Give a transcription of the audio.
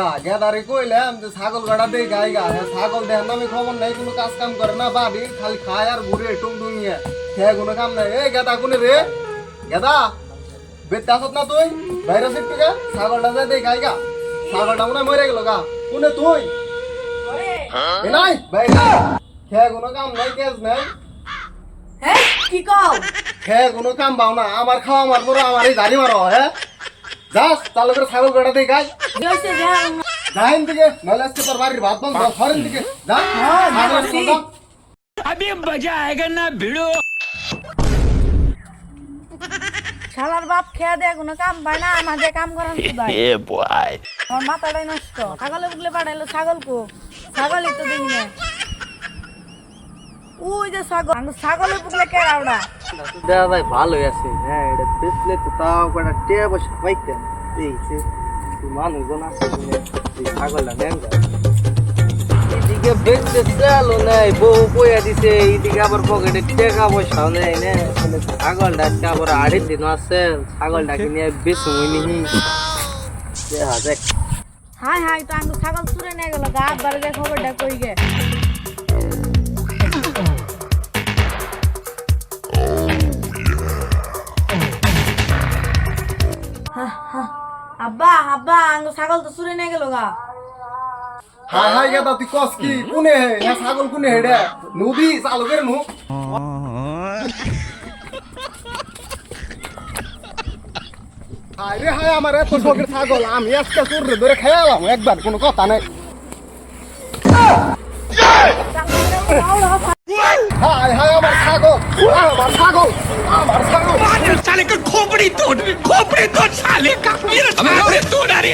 গেদারি কইলাম যে ছাগল গাড়া দেই গাই গা। হ্যাঁ, ছাগল দেখার নামে খবর নাই কোনো কাজ কাম করে না বাড়ি খালি খায় আর ঘুরে টুং টুঙিয়ে। খেয়ে কোনো কাম নাই। এই গেদা কোনে রে? গেদা বেতে আসত না তুই? বাইরে সিট গা ছাগলটা যায় দেই গাই গা। ছাগলটা মনে হয় মরে গেল গা। কোনে তুই? এ নাই বাইরে খেয়ে কোনো কাম নাই কেস নাই। হ্যাঁ কি কও? খেয়ে কোনো কাম পাও না। আমার খাওয়া মারবো আমার এই গাড়ি মারো হ্যাঁ? যাস চালু করে ছাগল গাড়া দেই গাই কি হইছে দেখ যাইন দিকে নাহলে আজকে তোর বাড়ির ভাত বন্ধ ঘরের দিকে যা হ্যাঁ, ছাগল যাচ্ছি। বন্ধ। अभी मजा आएगा ना भिड़ो শালার বাপ খেয়ে দেয় কোনো কাম পায় না আমাদের কাম করান শুধাই बॉय আমার মাথাটাই নষ্ট ছাগলে বুকলে পাঠাইলো ছাগল কো ছাগলই তো দেখি না ওই যে ছাগল আমি ছাগলে বুকলে কে রাওড়া দেওয়া ভাই ভালোই আছে। হ্যাঁ এটা বেচলে তো তাও কটা টিয়া পয়সা পাইতেন এই যে মানুষজন আছে এই ছাগলটা নেন এদিকে বেচতে চালও নেই বউ বইয়া দিছে এইদিকে আবার পকেটে টাকা পয়সাও নেই নে। ছাগলটা আজকে আবার আড়ের দিন আছে ছাগলটাকে নিয়ে বেশি নিহি। দেখা যাক। হাই হাই তো আমি ছাগল চুরে নিয়ে গেল গা আব্বার গে খবরটা কই গে? আব্বা আব্বা, আঙ্গ ছাগল তো চুরে নিয়ে গেল গা। হাই হাই গেদা তুই কস কি? কোনে হে? না ছাগল কোনে হেডে নদী চালু করে নু। হাই রে হাই আমার এত শখের ছাগল, আমি আজকে চোর ধরে খেয়ালাম একবার কোনো কথা নাই। হাই হাই আমার ছাগল আমার ছাগল, আমার साले का खोपड़ी तोड़ खोपड़ी तोड़ साले का। मेरे सामने तोड़ अरे